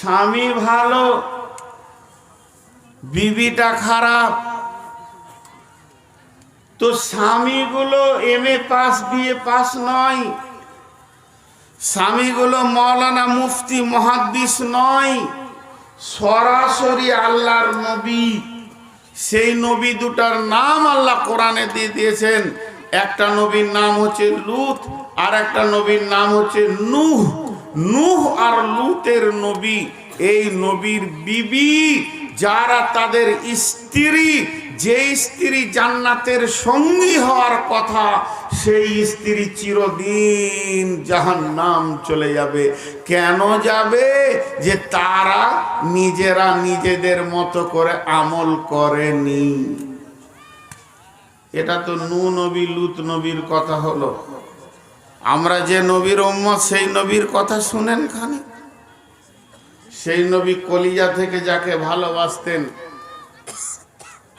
স্বামী ভালো, বিবিটা খারাপ। তো স্বামীগুলো M A pass BA pass নয়। স্বামীগুলো মৌলানা মুফতি মহাদ্দিস নয়। সরাসরি আল্লাহর নবী। সেই নবী দুটার নাম আল্লাহ কোরআনে দিয়ে দিয়েছেন। একটা নবীর নাম হচ্ছে লুত আর একটা নবীর নাম হচ্ছে নূহ। নূহ আর লুতের নবী, এই নবীর বিবি, যারা তাদের স্ত্রী যে স্ত্রী জান্নাতের সঙ্গী হওয়ার কথা, সেই স্ত্রী চিরদিন জাহান নাম চলে যাবে। কেন যাবে? যে তারা নিজেরা নিজেদের মতো করে আমল করেনি। এটা তো নু নবী, লুত নবীর কথা হলো। আমরা যে নবীর উম্মত, সেই নবীর কথা শুনেন খানি? সেই নবী কলিজা থেকে যাকে ভালোবাসতেন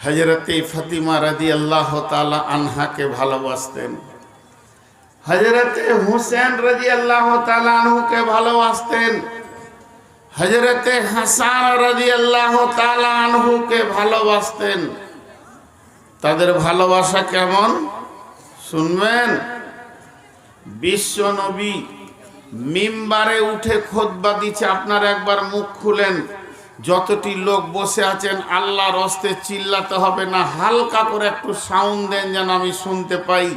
হজরতে ফাতিমা রাদি আল্লাহ তালা আনহাকে ভালোবাসতেন। হজরতে হুসেন রাজি আল্লাহ তালা আনহুকে ভালোবাসতেন। হজরতে হাসান রাজি আল্লাহ তালা আনহুকে ভালোবাসতেন। তাদের ভালোবাসা কেমন? শুনবেন? বিশ্ব নবী মিম্বারে উঠে খোদবা দিচ্ছে। আপনার একবার মুখ খুলেন। যতটি লোক বসে আছেন, আল্লাহর হস্তে চিল্লাতে হবে না। হালকা করে একটু সাউন্ড দেন যেন আমি শুনতে পাই।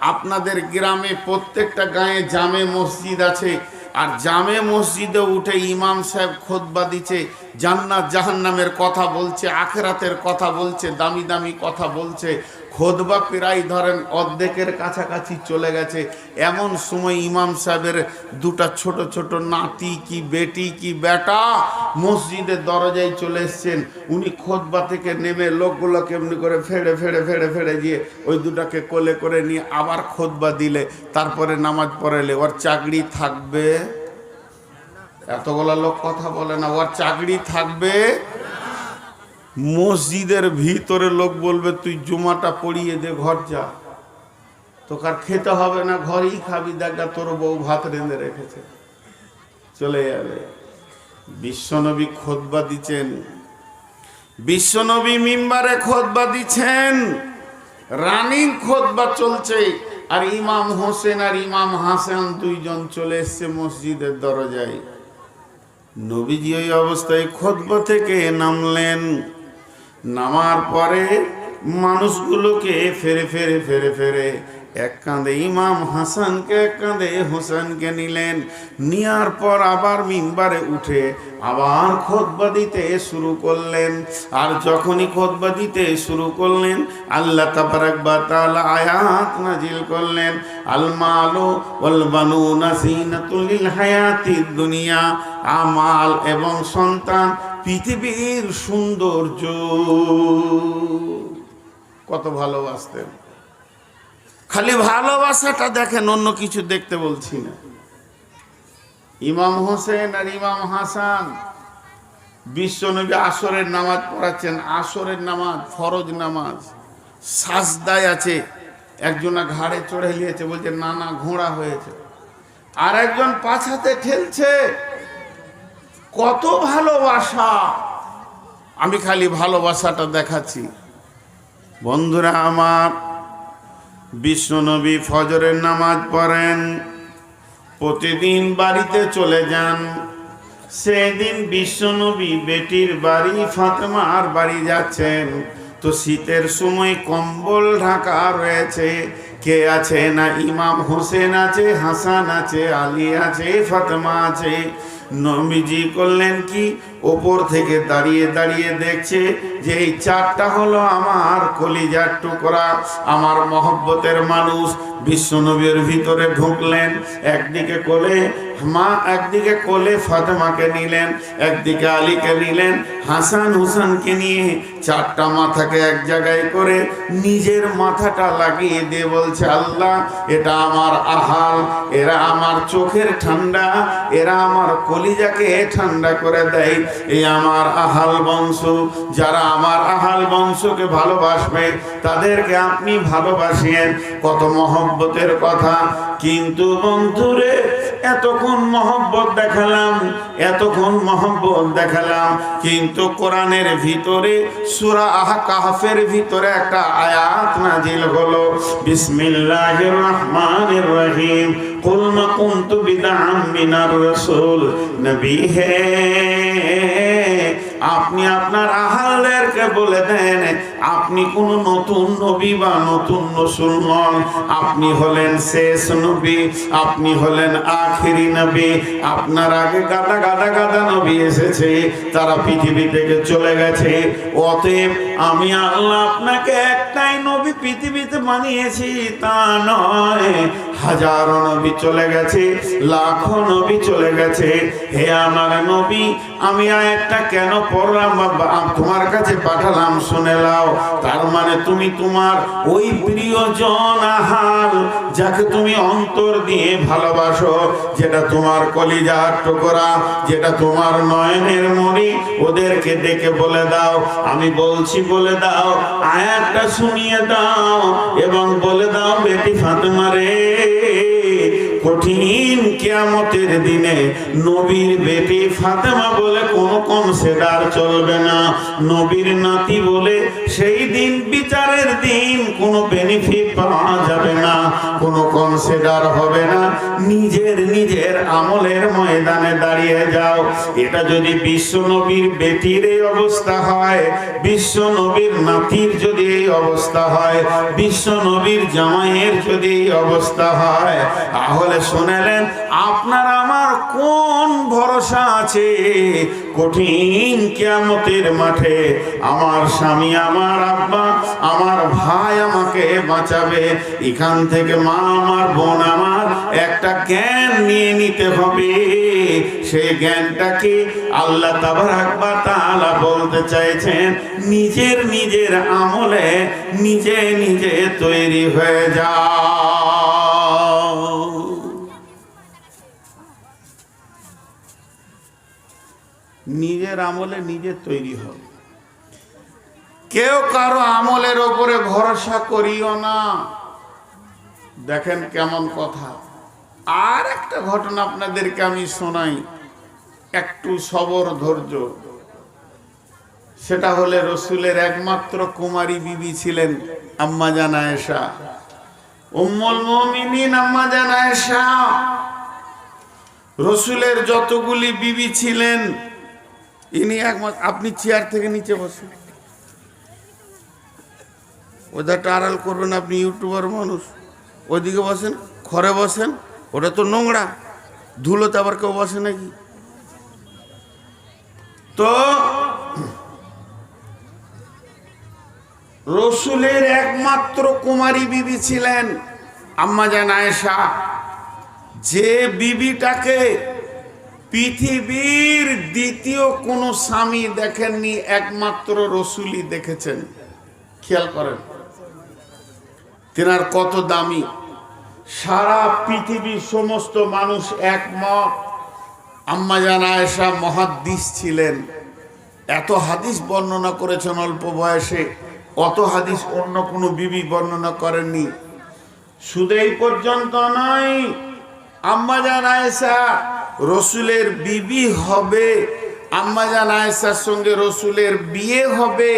আপনাদের গ্রামে প্রত্যেকটা গায়ে জামে মসজিদ আছে। আর জামে মসজিদে উঠে ইমাম সাহেব খোদবা দিচ্ছে। জান্নাত জাহান্নামের কথা বলছে, আখেরাতের কথা বলছে, দামি দামি কথা বলছে। খোদবা প্রায় ধরেন অর্ধেকের কাছাকাছি চলে গেছে। এমন সময় ইমাম সাহেবের দুটা ছোট ছোট নাতি কি বেটি কি বেটা মসজিদের দরজায় চলে এসছেন। উনি খোদবা থেকে নেমে লোকগুলো কেমনি করে ফেড়ে ফেড়ে ফেড়ে ফেড়ে গিয়ে ওই দুটাকে কোলে করে নিয়ে আবার খোদবা দিলে, তারপরে নামাজ পড়ালে ওর চাকরি থাকবে? এতগুলা লোক কথা বলে না। ওর চাকরি থাকবে? মসজিদের ভিতরে লোক বলবে, তুই জুমাটা পড়িয়ে দে, ঘর যা। তোকে আর খেতে হবে না, ঘরেই খাবি। দেখা তোর বউ ভাত রেঁধে রেখেছে। চলে যাবে বিশ্বনবী খোদবা দিচ্ছেন। বিশ্বনবী মিম্বারে খোদবা দিচ্ছেন। রানিং খোদবা চলছে। আর ইমাম হোসেন আর ইমাম হাসান দুইজন চলে এসছে মসজিদের দরজায়। নবীজি ওই অবস্থায় খোদবা থেকে নামলেন। নামার পরে মানুষগুলোকে ফেরে ফেরে ফেরে ফেরে এক কাঁধে ইমাম হাসানকে, এক কাঁধে হোসেনকে নিলেন। নেওয়ার পর আবার মিম্বারে উঠে আবার খোদবা দিতে শুরু করলেন। আর যখনই খোদবা দিতে শুরু করলেন, আল্লাহ তাবারাকবা তাআলা আয়াত নাজিল করলেন। আল মালু ওয়াল দুনিয়া আমাল এবং সন্তান পৃথিবীর সৌন্দর্য। কত ভালোবাসতেন। খালি ভালোবাসাটা দেখেন, অন্য কিছু দেখতে বলছি না। ইমাম হোসেন আর ইমাম হাসান, বিশ্বনবী আসরের নামাজ পড়াচ্ছেন। আসরের নামাজ, ফরজ নামাজ। সাজদায় আছে। একজনা ঘাড়ে চড়ে নিয়েছে, বলছে, নানা ঘোড়া হয়েছে। আর একজন পাছাতে ঠেলছে। কত ভালোবাসা। আমি খালি ভালোবাসাটা দেখাচ্ছি। বন্ধুরা আমার বিশ্বনবী ফজরের নামাজ পড়েন, প্রতিদিন বাড়িতে চলে যান। সেদিন বিশ্বনবী বেটির বাড়ি, ফাতেমার বাড়ি যাচ্ছেন। তো শীতের সময় কম্বল ঢাকা রয়েছে কে আছে না ইমাম হোসেন আছে, হাসান আছে, আলী আছে, ফাতেমা আছে? নবীজি করলেন কি? ওপর থেকে দাঁড়িয়ে দাঁড়িয়ে দেখছে যে এই চারটা হলো আমার কলিজার টুকরা। আমার মহব্বতের মানুষ বিশ্বনবীর ভিতরে ঢুকলেন, একদিকে কোলে মা, একদিকে কোলে ফাতেমাকে নিলেন, একদিকে আলীকে নিলেন, হাসান হুসানকে নিয়ে চারটা মাথাকে এক জায়গায় করে নিজের মাথাটা লাগিয়ে দিয়ে আল্লাহ, এটা আমার আহাল এরা আমার চোখের ঠান্ডা, এরা আমার কলিজাকে ঠান্ডা করে দেয়। এই আমার আহাল বংশ, যারা আমার আহাল বংশকে ভালোবাসবে, তাদেরকে আপনি ভালোবাসিয়েন কত মহব্বতের কথা। কিন্তু বন্ধুরে এতক্ষণ মহব্বত দেখালাম, এতক্ষণ মহব্বত দেখালাম, কিন্তু কোরআনের ভিতরে, সুরা আহ কাহাফের ভিতরে একটা আয়াত নাজিল হলো বিসমিল্লাহির রহমানির রহিম কুল মা বিদাম বিদআম মিনার রাসূল, নবী হে। আপনি আপনার আহালদেরকে বলে দেন, আপনি কোন নতুন নবী বা নতুন রসুল নন। আপনি হলেন শেষ নবী, আপনি হলেন আখেরি নবী। আপনার আগে গাদা গাদা গাদা নবী এসেছে, তারা পৃথিবী থেকে চলে গেছে। অতএব আমি আল্লাহ আপনাকে একটাই পৃথিবীতে বানিয়েছি তা নয়। হাজারো নবী চলে গেছে, লাখো নবী চলে গেছে। হে আমার নবী, আমি আয়াতটা কেন পড়লাম বা তোমার কাছে পাঠালাম শুনে লাও তার মানে তুমি তোমার ওই প্রিয়জন আহাল যাকে তুমি অন্তর দিয়ে ভালোবাসো, যেটা তোমার কলিজার টুকরা, যেটা তোমার নয়নের মণি ওদেরকে ডেকে বলে দাও। আমি বলছি বলে দাও, আয়াতটা শুনিয়ে দাও। এবং বলে দাও বেটি ফাতেমা রে। কঠিন কিয়ামতের দিনে নবীর বেটি ফাতেমা বলে কোন কোন সেদার চলবে না। নবীর নাতি বলে সেই দিন বিচারের দিন কোনো বেনিফিট পাওয়া যাবে না। কোনো কনসিডার হবে না। নিজের নিজের আমলের ময়দানে দাঁড়িয়ে যাও। এটা যদি বিশ্ব নবীর বেটির এই অবস্থা হয়, বিশ্ব নবীর নাতির যদি এই অবস্থা হয়, বিশ্ব নবীর জামাইয়ের যদি এই অবস্থা হয়, তাহলে শুনেলেন, আপনার আমার কোন ভরসা আছে? কঠিন কিয়ামতের মাঠে আমার স্বামী, আমার আব্বা, আমার ভাই আমাকে বাঁচাবে। এখান থেকে মা, আমার বোন, আমার একটা জ্ঞান নিয়ে নিতে হবে। সেই জ্ঞানটাকে আল্লাহ তাবারাক তাআলা বলতে চাইছেন, নিজের নিজের আমলে নিজে নিজে তৈরি হয়ে যাও নিজের আমলে নিজে তৈরি হবে কেউ কারও আমলের ওপরে ভরসা করিও না। দেখেন কেমন কথা। আর একটা ঘটনা আপনাদেরকে আমি শোনাই, একটু সবর ধৈর্য। সেটা হলে রসুলের একমাত্র কুমারী বিবি ছিলেন আম্মা জানা এসা উম্মুল মুমিনিন আম্মা জানা এসা রসুলের যতগুলি বিবি ছিলেন ইনি একমাত্র, আপনি চেয়ার থেকে নিচে বসুন। ওদেরটা আড়াল করবেন আপনি ইউটিউবার মানুষ। ওইদিকে বসেন, ঘরে বসেন ওটা তো নোংরা। ধুলোতে আবার কেউ বসে নাকি? তো, রসুলের একমাত্র কুমারী বিবি ছিলেন আম্মা জান আয়েশা। যে বিবিটাকে পৃথিবীর দ্বিতীয় কোনো স্বামী দেখেননি, একমাত্র রসুলই দেখেছেন। খেয়াল করেন। তেনার কত দামি। সারা পৃথিবীর সমস্ত মানুষ একমত। আম্মা আম্মাজান আয়েশা মহাদ্দিস ছিলেন। এত হাদিস বর্ণনা করেছেন অল্প বয়সে। অত হাদিস অন্য কোনো বিবি বর্ণনা করেননি। শুধু এই পর্যন্ত নয়, আম্মা আম্মাজান আয়েশা রসুলের বিবি হবে আম্মাজান আয়েশার সঙ্গে রসুলের বিয়ে হবে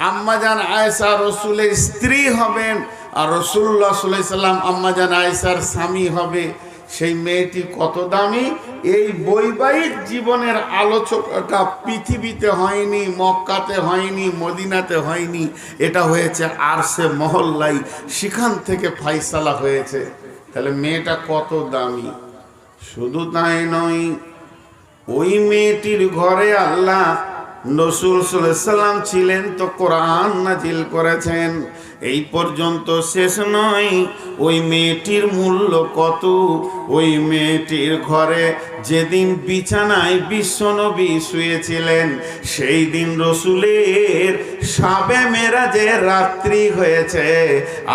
আম্মাজান আয়েশা রসুলের স্ত্রী হবেন, আর রসুল্লাহ সাল্লাম আম্মাজান আয়েশার স্বামী হবে। সেই মেয়েটি কত দামি? এই বৈবাহিক জীবনের আলোচকটা পৃথিবীতে হয়নি, মক্কাতে হয়নি, মদিনাতে হয়নি। এটা হয়েছে আর সে মহল্লাই সেখান থেকে ফাইসালা হয়েছে। তাহলে মেয়েটা কত দামি? শুধু তাই নয় ওই মেয়েটির ঘরে আল্লাহ নসুল সাল্লাম ছিলেন তো কোরআন নাজিল করেছেন। এই পর্যন্ত শেষ নয়। ওই মেয়েটির মূল্য কত? ওই মেয়েটির ঘরে যেদিন বিছানায় বিশ্বনবী শুয়েছিলেন, সেই দিন রসুলের সাবে মেরা যে রাত্রি হয়েছে।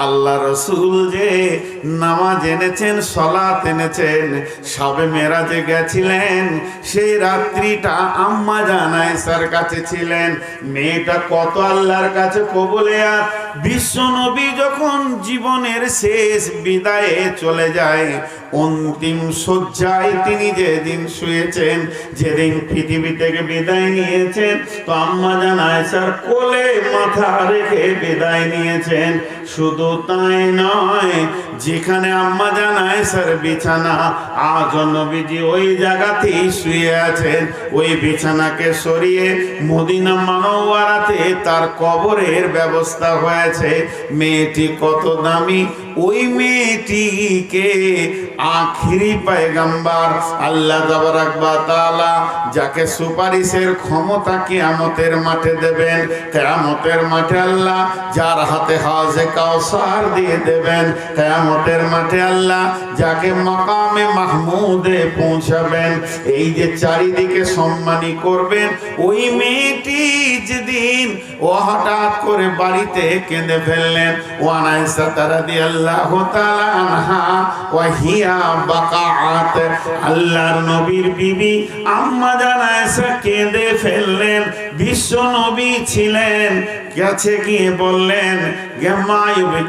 আল্লাহ রসুল যে নামাজ এনেছেন, সলাত এনেছেন, সবে মেরাজে গেছিলেন, সেই রাত্রিটা আম্মা জানায় স্যার কাছে ছিলেন। মেয়েটা কত আল্লাহর কাছে কবলে আর বিশ্বনবী যখন জীবনের শেষ বিদায়ে চলে যায় অন্তিম শয্যায় তিনি যেদিন শুয়েছেন, যেদিন পৃথিবী থেকে বিদায় নিয়েছেন, তো আম্মা জানায় স্যার কোলে মাথা রেখে বিদায় নিয়েছেন। শুধু তাই নয়, যেখানে আম্মা জানায় স্যার বিছানা আজ নবীজি ওই জায়গাতেই শুয়ে আছেন। ওই বিছানাকে সরিয়ে মদিনা মানওয়ারাতে তার কবরের ব্যবস্থা হয়েছে। মেয়েটি কত দামি? ওই মেয়েটিকে আখিরি পায়গাম্বার, আল্লাহ তাআলা যাকে সুপারিশের ক্ষমতা কিয়ামতের মাঠে দেবেন, কিয়ামতের মাঠে আল্লাহ যার হাতে হাজে কাউসার দিয়ে দেবেন, কিয়ামতের মাঠে আল্লাহ যাকে মাকামে মাহমুদে পৌঁছাবেন, এই যে চারিদিকে সম্মানী করবেন, ওই মেয়েটি যেদিন ও হঠাৎ করে বাড়িতে কেঁদে ফেললেন ওয়ানাইসা তারা দিয়ে আল্লাহ তাআলা আনহা ওয়াহিয়া আল্লাহর নবীর বিবি কেঁদে ফেললেন বিশ্ব নবী ছিলেন। কাছে গিয়ে বললেন?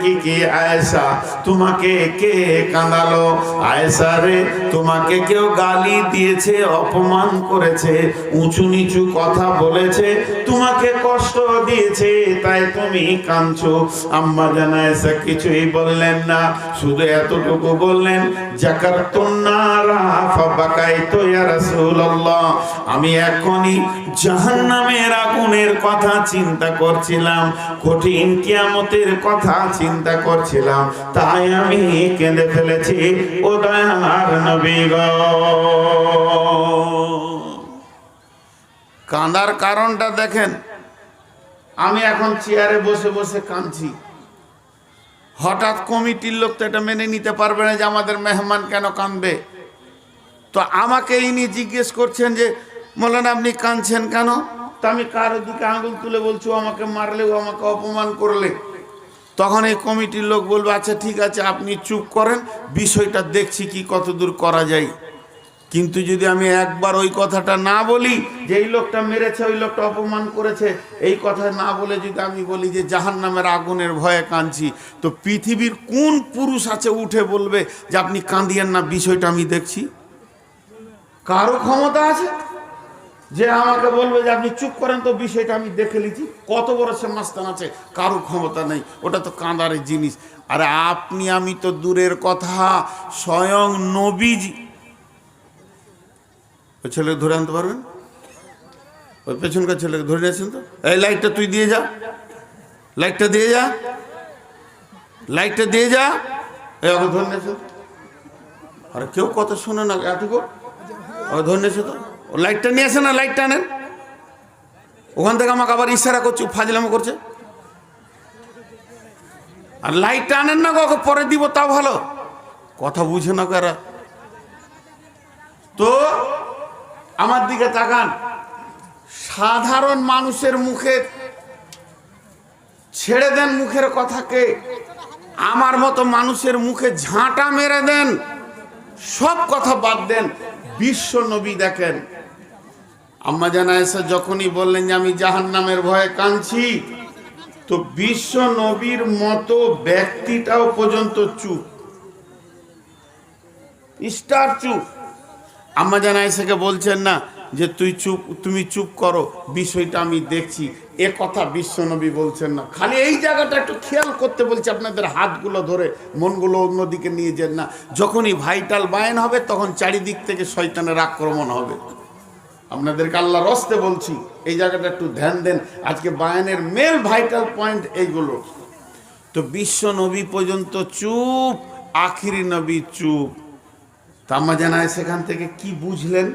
কি কি আয়েশা? তোমাকে কে কাঁদালো? আয়েশা রে, তোমাকে কেউ গালি দিয়েছে, অপমান করেছে, উঁচু নিচু কথা বলেছে, তোমাকে কষ্ট দিয়েছে, তাই তুমি কাঁদছো। আম্মা জানা এসা কিছুই বললেন না, শুধু এতটুকু বললেন জাকার তোন্নারা ফাবাকাই তো রাসূলুল্লাহ। আমি এখনই জাহান্নামের আগুনের কথা চিন্তা করছিলাম, কঠিন কিয়ামতের কথা চিন্তা করছিলাম, তাই আমি কেঁদে ফেলেছি, ও দয়ার নবী কাঁদার কারণটা দেখেন, আমি এখন চেয়ারে বসে বসে কাঁদছি। হঠাৎ কমিটির লোক তো এটা মেনে নিতে পারবে না যে আমাদের মেহমান কেন কাঁদবে। তো আমাকে ইনি জিজ্ঞেস করছেন যে বলেন আপনি কাঁদছেন কেন? তা আমি কারোর দিকে আঙুল তুলে বলছি আমাকে মারলে, ও আমাকে অপমান করলে। তখন এই কমিটির লোক বলবে আচ্ছা ঠিক আছে, আপনি চুপ করেন, বিষয়টা দেখছি কি কতদূর করা যায়। কিন্তু যদি আমি একবার ওই কথাটা না বলি, যে এই লোকটা মেরেছে, ওই লোকটা অপমান করেছে, এই কথা না বলে যদি আমি বলি যে জাহান নামের আগুনের ভয়ে কাঁদছি, তো পৃথিবীর কোন পুরুষ আছে উঠে বলবে যে আপনি কাঁদিয়েন না, বিষয়টা আমি দেখছি? কারও ক্ষমতা আছে? যে আমাকে বলবে যে আপনি চুপ করেন তো বিষয়টা আমি দেখে লিখি কত বড় সে মাস্তান আছে, কারও ক্ষমতা নেই। ওটা তো কাঁদারের জিনিস। আরে আপনি, আমি তো দূরের কথা। স্বয়ং নবীজি। ওই ছেলেকে ধরে আনতে পারবেন? ওই পেছনকার ছেলেকে ধরে নিয়েছেন তো? এই লাইটটা তুই দিয়ে যা। লাইটটা দিয়ে যা। লাইটটা দিয়ে যা। এই ওকে ধরে নিয়েছেন আরে কেউ কথা শুনে না এতটুকু ওকে ধরে নিয়েছে তো। লাইটটা নিয়ে আসে না, লাইটটা আনেন। ওখান থেকে আমাকে আবার ইশারা করছে, ফাজলামো করছে। আর লাইটটা আনেন না ওকে পরে দিব, তাও ভালো। কথা বুঝে না কারা। তো, আমার দিকে তাকান। সাধারণ মানুষের মুখে ছেড়ে দেন মুখের কথাকে। আমার মতো মানুষের মুখে ঝাঁটা মেরে দেন। সব কথা বাদ দেন। বিশ্ব নবী দেখেন। আম্মা জানা এসে যখনই বললেন যে আমি জাহান নামের ভয়ে কাঁদছি, তো বিশ্ব নবীর মতো ব্যক্তিটাও পর্যন্ত চুপ। স্টার চুপ। আম্মা জানা এসেকে বলছেন না যে তুই চুপ, তুমি চুপ করো, বিষয়টা আমি দেখছি। এ কথা বিশ্বনবী বলছেন না। খালি এই জায়গাটা একটু খেয়াল করতে বলছি, আপনাদের হাতগুলো ধরে মনগুলো অন্যদিকে নিয়ে যান না। যখনই ভাইটাল বায়ন হবে, তখন চারিদিক থেকে শয়তানের আক্রমণ হবে। আপনাদেরকে আল্লাহ রস্তে বলছি, এই জায়গাটা একটু ধ্যান দেন। আজকে বায়ানের মেল ভাইটাল পয়েন্ট এইগুলো। তো বিশ্ব নবী পর্যন্ত চুপ, আখিরি নবী চুপ। তা আম্মা জানায়, সেখান থেকে কি বুঝলেন?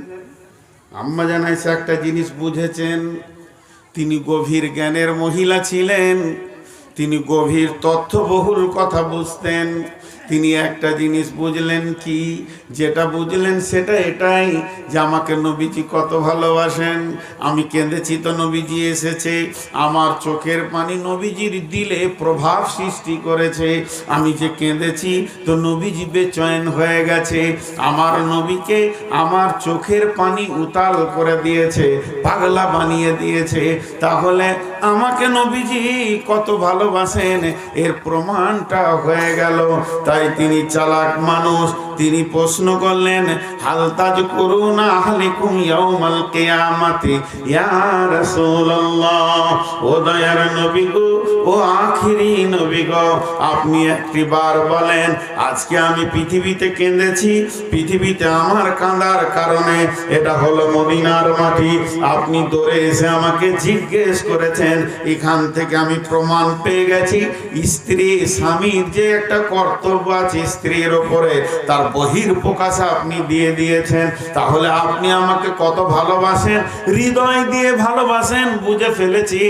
আম্মা জানায়, সে একটা জিনিস বুঝেছেন। তিনি গভীর জ্ঞানের মহিলা ছিলেন। তিনি গভীর তথ্যবহুল কথা বুঝতেন। তিনি একটা জিনিস বুঝলেন কি? যেটা বুঝলেন সেটা এটাই যে আমাকে নবীজি কত ভালোবাসেন। আমি কেঁদেছি তো নবীজি এসেছে। আমার চোখের পানি নবীজির দিলে প্রভাব সৃষ্টি করেছে। আমি যে কেঁদেছি তো নবীজি বেচয়ন হয়ে গেছে। আমার নবীকে আমার চোখের পানি উতাল করে দিয়েছে, পাগলা বানিয়ে দিয়েছে। তাহলে আমাকে নবীজি কত ভালোবাসেন এর প্রমাণটা হয়ে গেল। তাই তিনি চালাক মানুষ তিনি প্রশ্ন করলেন হালতাজ করুন আহলিকুম ইয়াউমাল ইয়া রাসূলুল্লাহ, ও দয়ার নবী গো, ও আখিরি নবী গো, আপনি বলেন, আজকে আমি পৃথিবীতে কেঁদেছি, পৃথিবীতে আমার কাঁদার কারণে এটা হলো মদিনার মাটি। আপনি দৌড়ে এসে আমাকে জিজ্ঞেস করেছেন, এখান থেকে আমি প্রমাণ পেয়ে গেছি, স্ত্রী স্বামীর যে একটা কর্তব্য আছে স্ত্রীর ওপরে তার বহির প্রকাশ আপনি দিয়ে দিয়েছেন, তাহলে আপনি আমাকে কত ভালোবাসেন? হৃদয় দিয়ে ভালোবাসেন, বুঝে ফেলেছি।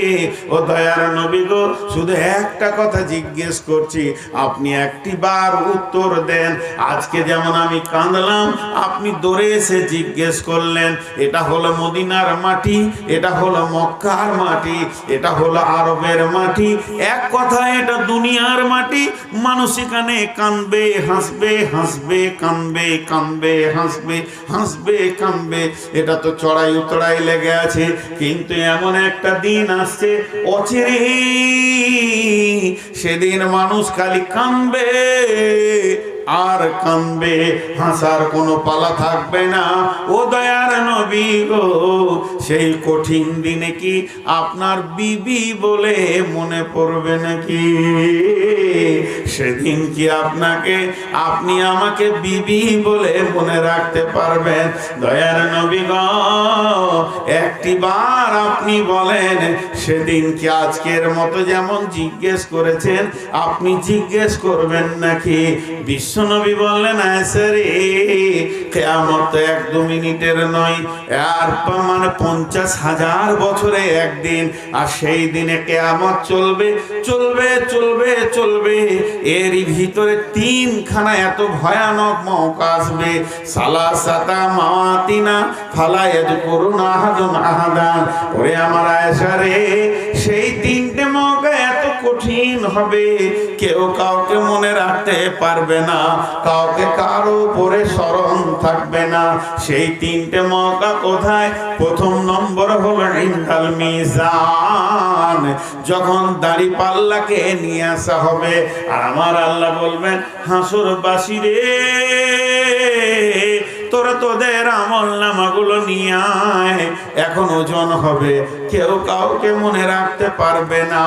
ও দয়ার নবী গো, শুধু একটা কথা জিজ্ঞেস করছি, আপনি একটি বার উত্তর দেন। আজকে যেমন আমি কাঁদলাম, আপনি দৌড়ে এসে জিজ্ঞেস করলেন, এটা হলো মদিনার মাটি, এটা হলো মক্কার মাটি, এটা হলো আরবের মাটি। এক কথা এটা দুনিয়ার মাটি, মানুষ এখানে কানবে হাসবে হাসবে কানবে কামবে, হাসবে হাসবে, কামবে। এটা তো চড়াই উতড়াই লেগে আছে। কিন্তু এমন একটা দিন আসছে অচিরে সেদিন মানুষ খালি কামবে আর কামবে। হাসার কোনো পালা থাকবে না। ও দয়ার নবী গো। সেই কঠিন দিনে কি আপনার বিবি বলে মনে পড়বে নাকি? সেদিন কি আপনাকে, আপনি আমাকে বিবি বলে মনে রাখতে পারবেন? দয়ার নবী গো, একটি বার আপনি বলেন, সেদিন কি আজকের মতো যেমন জিজ্ঞেস করেছেন, আপনি জিজ্ঞেস করবেন নাকি? বিশ্বনবী বললেন এসে রে কেমত এক দু মিনিটের নয়। আর মানে পঞ্চাশ হাজার বছরে একদিন, আর সেই দিনে কেয়ামত চলবে চলবে চলবে চলবে। এরই ভিতরে তিনখানা এত ভয়ানক মৌকা আসবে। সালা সাতা মাওয়াতিনা ফালায়াজ করুন আহাদ আহাদান। ওরে আমার আয়সা রে, সেই হবে, কেউ কাউকে মনে রাখতে পারবে না, কাউকে কারও উপরে স্মরণ থাকবে না। সেই তিনটে মৌকা কোথায়? প্রথম নম্বর হলো ইন্দাল মিজান, যখন দাড়ি পাল্লাকে নিয়ে আসা হবে। আর আমার আল্লাহ বলবেন হাসুর বাসি রে তোরা তোদের আমল নামাগুলো নিয়ে আয়। এখন ওজন হবে, কেউ কাউকে মনে রাখতে পারবে না।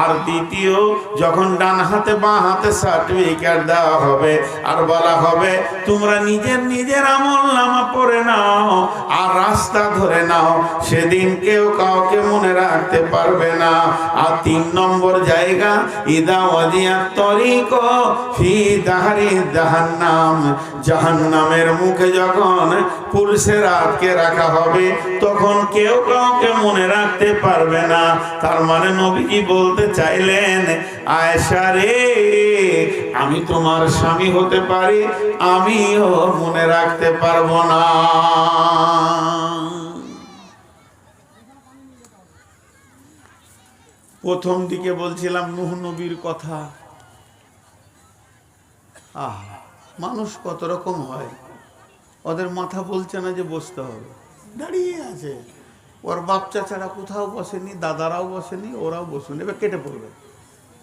আর দ্বিতীয়, যখন ডান হাতে বাঁ হাতে সার্টিফিকেট দেওয়া হবে, আর বলা হবে, তোমরা নিজের নিজের আমল নামা পড়ে নাও, আর রাস্তা ধরে নাও। সেদিন কেউ কাউকে মনে রাখতে পারবে না। আর তিন নম্বর জায়গা, ইদা ওয়াদিয়া তরিক ফি দাহারি জাহান্নাম। জাহান্নামের মুখে যখন পুলিশের আটকে রাখা হবে, তখন কেউ কাউকে মনে রাখতে পারবে না। তার মানে নবীজি বলতে চাইলেন, আয়েশা রে, আমি তোমার স্বামী হতে পারি, আমিও মনে রাখতে পারব না। প্রথম দিকে বলছিলাম, নুহ নবীর কথা। আহ, মানুষ কত রকম হয়। ওদের মাথা বলছে না যে বসতে হবে। দাঁড়িয়ে আছে। ওর বাচ্চা ছাড়া কোথাও বসেনি দাদারাও বসেনি ওরাও বসেনি। এবার কেটে পড়বে।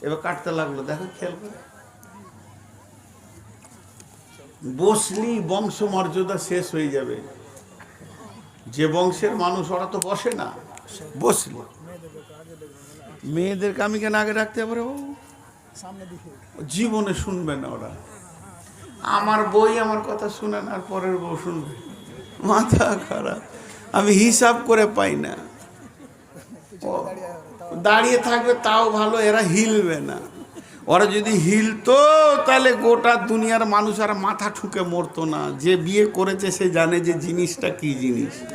এবার কাটতে লাগল। দেখো খেয়াল করে। বসলি বংশ মর্যাদা শেষ হয়ে যাবে। যে বংশের মানুষ ওরা তো বসে না। বসলি। মেয়েদেরকে আমি কেন আগে রাখতে পারে জীবনে শুনবে না ওরা। আমার বই আমার কথা শুনে না আর পরের বউ শুনবে। মাথা খারাপ। আমি হিসাব করে পাই না। দাঁড়িয়ে থাকবে তাও ভালো, এরা হিলবে না। ওরা যদি হিলতো, তাহলে গোটা দুনিয়ার মানুষ আর মাথা ঠুকে মরতো না। যে বিয়ে করেছে, সে জানে যে জিনিসটা কি জিনিস।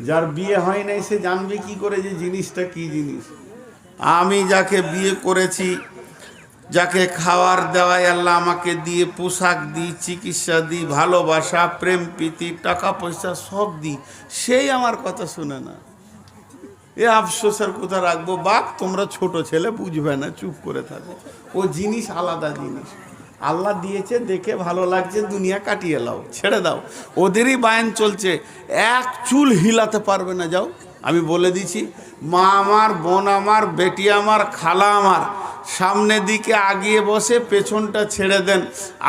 যার বিয়ে হয় নাই, সে জানবে কি করে যে জিনিসটা কি জিনিস। আমি যাকে বিয়ে করেছি যাকে খাওয়ার দেওয়াই আল্লাহ আমাকে দিয়ে পোশাক দিই, চিকিৎসা দিই, ভালোবাসা, প্রেম, প্রীতি, টাকা পয়সা সব দিই, সেই আমার কথা শুনে না। এ আফসোসের কথা রাখব? বাপ, তোমরা ছোট ছেলে, বুঝবে না, চুপ করে থাকো। ও জিনিস আলাদা জিনিস। আল্লাহ দিয়েছে, দেখে ভালো লাগছে, দুনিয়া কাটিয়ে লাও, ছেড়ে দাও। ওদেরই বায়ন চলছে। এক চুল হিলাতে পারবে না, যাও। আমি বলে দিছি মা আমার, বোন আমার, বেটি আমার, খালা আমার সামনের দিকে আগিয়ে বসে পেছনটা ছেড়ে দেন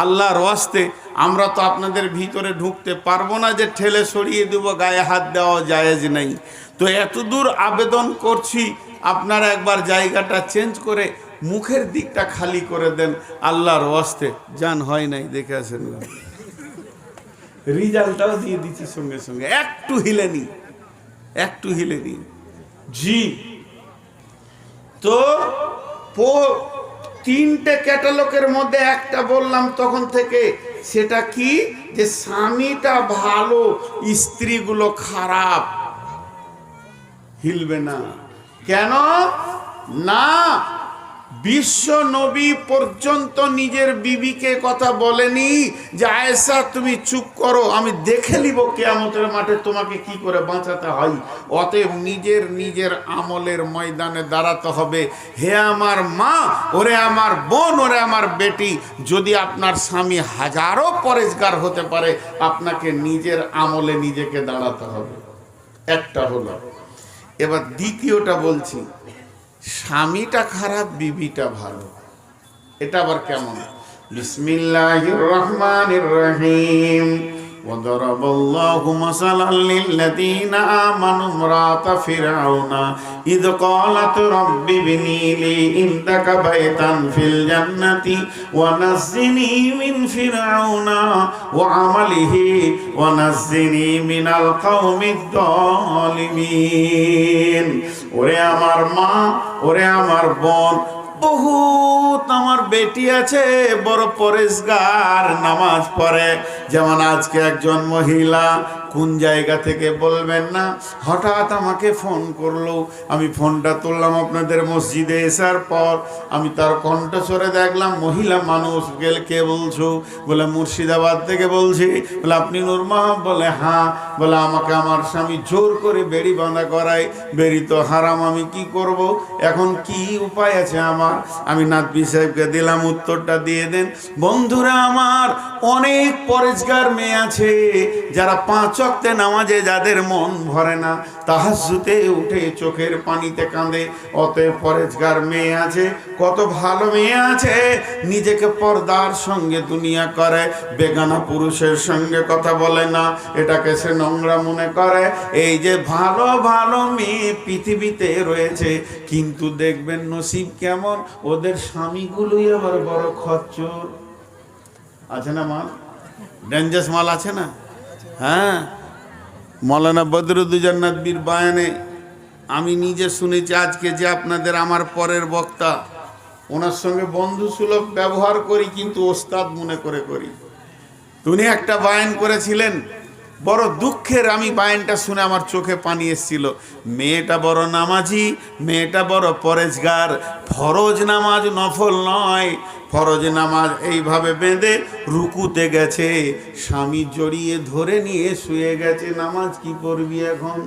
আল্লাহর ওয়াস্তে। আমরা তো আপনাদের ভিতরে ঢুকতে পারব না যে ঠেলে সরিয়ে দেব, গায়ে হাত দেওয়া জায়েজ নেই। তো এতদূর আবেদন করছি, আপনারা একবার জায়গাটা চেঞ্জ করে মুখের দিকটা খালি করে দেন আল্লাহর ওয়াস্তে। যান, হয় নাই, দেখে আসেন। রিজাল্টটাও দিয়ে দিচ্ছি সঙ্গে সঙ্গে। একটু হিলেনি একটু হিলেনি জি। তো তিনটে ক্যাটালকের মধ্যে একটা বললাম তখন থেকে, সেটা কি? যে স্বামীটা ভালো, স্ত্রীগুলো খারাপ। হিলবে না। কেন? না বিশ্ব নবী পর্যন্ত নিজের বিবিকে কথা বলেনি যে, আয়েশা, তুমি চুপ করো, আমি দেখে নিব কেয়ামতের মাঠে তোমাকে কি করে বাঁচাতে হয়। অতএব নিজের নিজের আমলের ময়দানে দাঁড়াতে হবে। হে আমার মা, ওরে আমার বোন, ওরে আমার বেটি, যদি আপনার স্বামী হাজারো পরেজগার হতে পারে, আপনাকে নিজের আমলে নিজেকে দাঁড়াতে হবে। একটা হলো। এবার দ্বিতীয়টা বলছি। স্বামীটা খারাপ বিবিটা ভালো এটা আবার কেমন বিসমিল্লাহির রহমানির রহিম وضرب الله مثلا للذين آمنوا امرأة فرعون إذ قالت رب ابني لي عندك بيتا في الجنة ونزني من فرعون وعمله ونزني من القوم الظالمين ওরে আমার মা ওরে আমার বোন, বহুত আমার বেটি আছে, বড় পরেশগার, নামাজ পড়ে। যেমন আজকে একজন মহিলা কোন জায়গা থেকে বলবেন না? হঠাৎ আমাকে ফোন করল। আমি ফোনটা তুললাম আপনাদের মসজিদে এসার পর। আমি তার কণ্ঠস্বরে দেখলাম, মহিলা মানুষ গেল কে বলছো? বলে, মুর্শিদাবাদ থেকে বলছি। বলে, আপনি নুর মাহব? বলে হ্যাঁ। বলে, আমাকে আমার স্বামী জোর করে বেড়ি বাঁধা করায়, বেড়ি তো হারাম, আমি কি করব? এখন কি উপায় আছে আমার? আমি নাতবি সাহেবকে দিলাম উত্তরটা দিয়ে দেন, বন্ধুরা আমার অনেক পরেজগার মেয়ে আছে, যারা পাঁচ অক্তে নামাজে যাদের মন ভরে না তাহাজুতে উঠে চোখের পানিতে কাঁদে। অতএব পরেজগার মেয়ে আছে, কত ভালো মেয়ে আছে, নিজেকে পর্দার সঙ্গে দুনিয়া করে, বেগানা পুরুষের সঙ্গে কথা বলে না, এটাকে সে নোংরা মনে করে। এই যে ভালো ভালো মেয়ে পৃথিবীতে রয়েছে, কিন্তু দেখবেন নসিব কেমন, ওদের স্বামীগুলোই আবার বড় খচ্চর। আছে না মাল? ডেঞ্জাস মাল আছে না? হ্যাঁ? মৌলানা বদরুদ্দুজান্নাত বীর বায়ানে আমি নিজে শুনেছি আজকে যে আপনাদের আমার পরের বক্তা। ওনার সঙ্গে বন্ধু সুলভ ব্যবহার করি, কিন্তু ওস্তাদ মনে করে করি। উনি একটা বায়ান করেছিলেন, বড় দুঃখের আমি বায়নটা শুনে আমার চোখে পানি এসেছিল। মেয়েটা বড় নামাজি, মেয়েটা বড় পরেজগার, ফরজ নামাজ নফল নয় ফরজ নামাজ এইভাবে বেঁধে রুকুতে গেছে। স্বামী জড়িয়ে ধরে নিয়ে শুয়ে গেছে। নামাজ কি করবি এখন?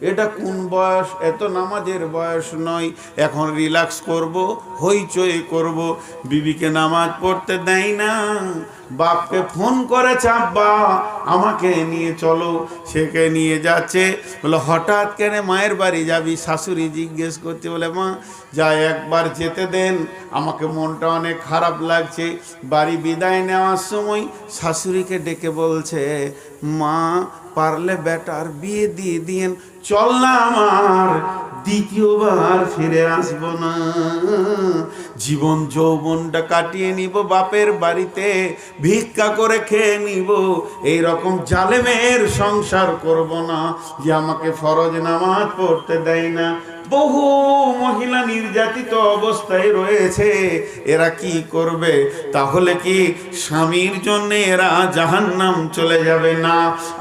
এটা কোন বয়স? এত নামাজের বয়স নয়। এখন রিল্যাক্স করব, হইচই করব। বিবিকে নামাজ পড়তে দেয় না। বাপকে ফোন করে চাপবা আমাকে নিয়ে চলো। সেকে নিয়ে যাচ্ছে। বলে, হঠাৎ কেন মায়ের বাড়ি যাবি? শাশুড়ি জিজ্ঞেস করতে বলে, মা, যা একবার যেতে দেন। আমাকে মনটা অনেক খারাপ লাগছে। বাড়ি বিদায় নেওয়ার সময় শাশুড়িকে ডেকে বলছে, মা, পারলে বেটার বিয়ে দিয়ে দিয়েন। চল না আমার, দ্বিতীয়বার ফিরে আসব না। জীবন যৌবনটা কাটিয়ে নিব, বাপের বাড়িতে ভিক্ষা করে খেয়ে নিব। এই রকম জালেমের সংসার করব না, যে আমাকে ফরজ নামাজ পড়তে দেয় না। বহু মহিলা নির্যাতিত অবস্থায় রয়েছে, এরা কি করবে? তাহলে কি স্বামীর জন্য এরা জাহান্নাম চলে যাবে না?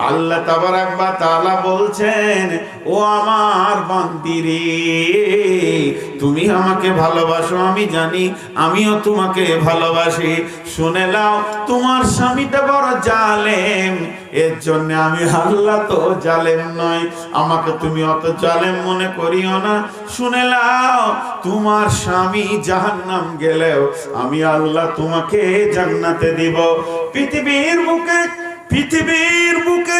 আল্লাহ তাবারাক বা তালা বলছেন ও আমার বান্দিরে তুমি আমাকে ভালোবাসো, আমি জানি, আমিও তোমাকে ভালোবাসি। শুনে নাও, তোমার স্বামীটা বড় জালেম, এর জন্য আমি আল্লাহ তো জালেম নয় আমাকে তুমি অত জালেম মনে করিও না। শুনে নাও, তোমার স্বামী জাহান্নাম গেলেও আমি আল্লাহ তোমাকে জান্নাতে দিব। পৃথিবীর বুকে পৃথিবীর বুকে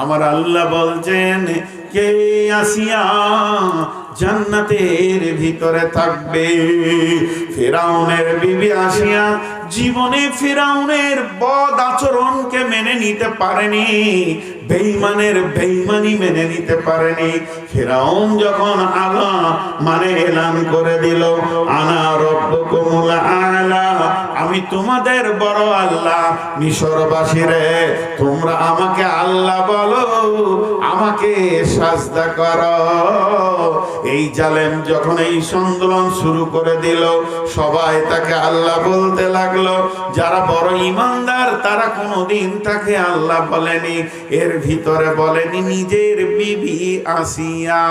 আমার আল্লাহ বলছেন, কে আসিয়া জান্নাতের ভিতরে থাকবে? ফেরাউনের বিবি আসিয়া জীবনে ফেরাউনের বদ আচরণকে মেনে নিতে পারেনি বেইমানের বেইমানি মেনে নিতে পারেনি। ফেরাউন যখন আলা মানে এলান করে দিল, আনা রব্বকুমুল আলা আমি তোমাদের বড় আল্লাহ মিশরবাসীরে তোমরা আমাকে আল্লাহ বলো, আমাকে সাজদা করো। এই জালেম যখন এই সন্দোলন শুরু করে দিল, সবাই তাকে আল্লাহ বলতে লাগল। যারা বড় ইমানদার, তারা কোনোদিন তাকে আল্লাহ বলেনি। এর ভিতরে বলেনি, নিজের বিবি আসিয়া।